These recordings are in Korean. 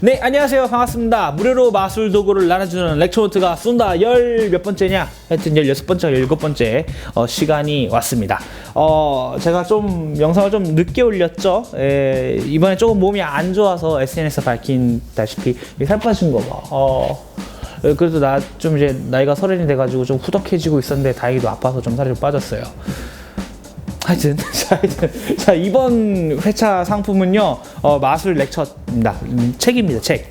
네, 안녕하세요. 반갑습니다. 무료로 마술 도구를 나눠주는 렉처노트가 쏜다. 열 몇 번째냐? 하여튼 열 여섯 번째, 열 일곱 번째 어, 시간이 왔습니다. 어, 제가 좀 영상을 좀 늦게 올렸죠. 에, 이번에 조금 몸이 안 좋아서 SNS에 밝힌다시피 이살 빠진 거 봐. 어, 에, 그래도 나 좀 이제 나이가 서른이 돼가지고 좀 후덕해지고 있었는데 다행히도 아파서 좀 살이 좀 빠졌어요. 하여튼 자, 자 이번 회차 상품은요 어, 마술 렉처입니다. 음, 책입니다 책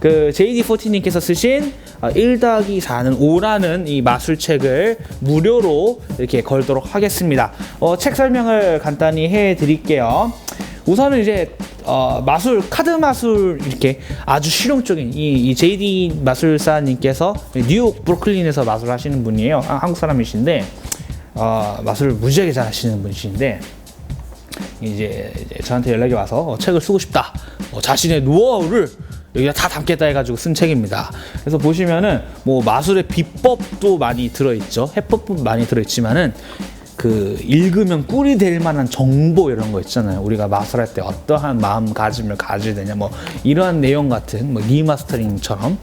그 JD14님께서 쓰신 어, 1 더하기 4는 5라는 이 마술 책을 무료로 이렇게 걸도록 하겠습니다. 어, 책 설명을 간단히 해 드릴게요. 우선은 이제 어, 마술 카드 마술 이렇게 아주 실용적인 이, 이 JD 마술사님께서 뉴욕 브루클린에서 마술 하시는 분이에요. 아, 한국 사람이신데 어, 마술을 무지하게 잘 하시는 분이신데 이제, 이제 저한테 연락이 와서 어, 책을 쓰고 싶다. 어, 자신의 노하우를 여기다 다 담겠다 해가지고 쓴 책입니다. 그래서 보시면은 뭐 마술의 비법도 많이 들어있죠. 해법도 많이 들어있지만은 그 읽으면 꿀이 될 만한 정보 이런 거 있잖아요. 우리가 마술할 때 어떠한 마음가짐을 가져야 되냐 뭐 이러한 내용 같은 뭐 리마스터링처럼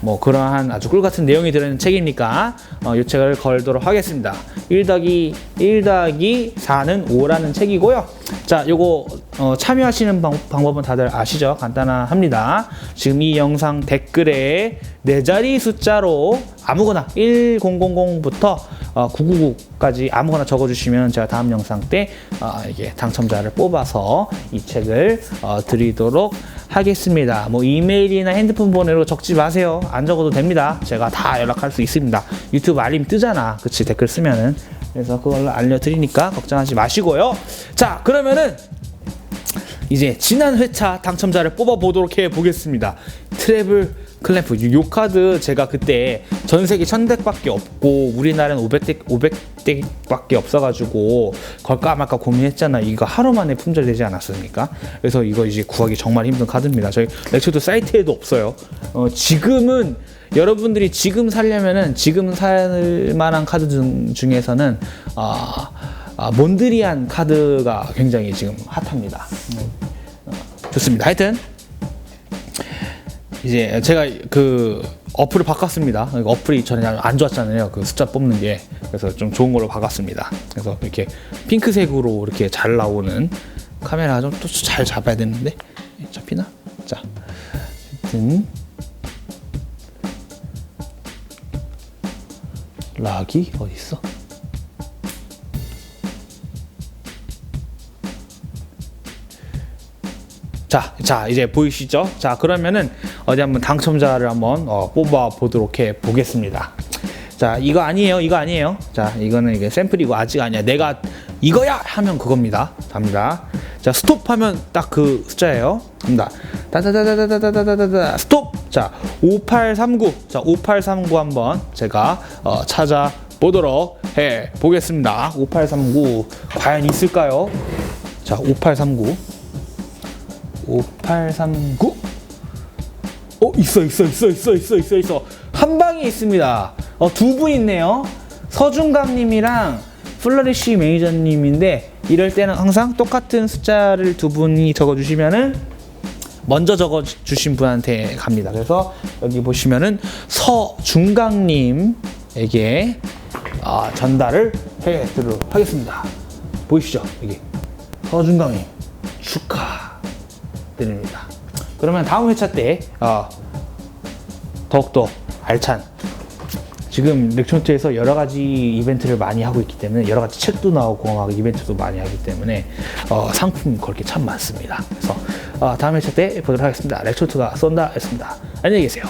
뭐 그러한 아주 꿀 같은 내용이 들어있는 책이니까 어, 이 책을 걸도록 하겠습니다. 1 더하기 1 더하기 4는 5라는 책이고요. 자, 요거 어, 참여하시는 방, 방법은 다들 아시죠? 간단합니다. 지금 이 영상 댓글에 네 자리 숫자로 아무거나 1000부터 어, 999까지 아무거나 적어주시면 제가 다음 영상 때 어, 이게 당첨자를 뽑아서 이 책을 어, 드리도록 하겠습니다. 뭐 이메일이나 핸드폰 번호로 적지 마세요. 안 적어도 됩니다. 제가 다 연락할 수 있습니다. 유튜브 알림 뜨잖아. 그치 댓글 쓰면은 그래서 그걸로 알려드리니까 걱정하지 마시고요. 자 그러면은 이제 지난 회차 당첨자를 뽑아 보도록 해 보겠습니다. 트래블 클램프 요 카드 제가 그때 전 세계 1000덱밖에 없고 우리나라는 500덱 500덱밖에 없어가지고 걸까 말까 고민했잖아. 이거 하루 만에 품절되지 않았습니까? 그래서 이거 이제 구하기 정말 힘든 카드입니다. 저희 렉처도 사이트에도 없어요. 어, 지금은 여러분들이 지금 살려면은 지금 살 만한 카드 중, 중에서는 아, 아, 몬드리안 카드가 굉장히 지금 핫합니다. 음, 어, 좋습니다. 하여튼 이제 제가 그 어플을 바꿨습니다. 그러니까 어플이 전에 안 좋았잖아요. 그 숫자 뽑는 게 그래서 좀 좋은 걸로 바꿨습니다. 그래서 이렇게 핑크색으로 이렇게 잘 나오는 카메라 좀 또 잘 잡아야 되는데 잡히나? 자, 하여튼 락이 어디 있어? 자, 자 이제 보이시죠? 자 그러면은 어디 한번 당첨자를 한번 어, 뽑아 보도록 해 보겠습니다. 자 이거 아니에요, 이거 아니에요. 자 이거는 이게 샘플이고 아직 아니야. 내가 이거야 하면 그겁니다. 갑니다. 자 스톱하면 딱 그 숫자예요. 갑니다. 다다다다다다다다다 스톱. 자 5839. 자 5839 한번 제가 어, 찾아 보도록 해 보겠습니다. 5839 과연 있을까요? 자 5839. 5839. 어, 있어, 있어, 있어, 있어, 있어, 있어, 있어. 한 방에 있습니다. 어, 두 분 있네요. 서준강님이랑 플러리쉬 매니저님인데, 이럴 때는 항상 똑같은 숫자를 두 분이 적어주시면은, 먼저 적어주신 분한테 갑니다. 그래서 여기 보시면은 서준강님에게 아, 전달을 해드리도록 하겠습니다. 보이시죠? 여기. 서준강님, 축하. 그러면 다음 회차 때 어, 더욱더 알찬 지금 렉천트에서 여러 가지 이벤트를 많이 하고 있기 때문에 여러 가지 책도 나오고 막 이벤트도 많이 하기 때문에 어, 상품 걸 게 참 많습니다. 그래서 어, 다음 회차 때 보도록 하겠습니다. 렉천트가 쏜다 했습니다. 안녕히 계세요.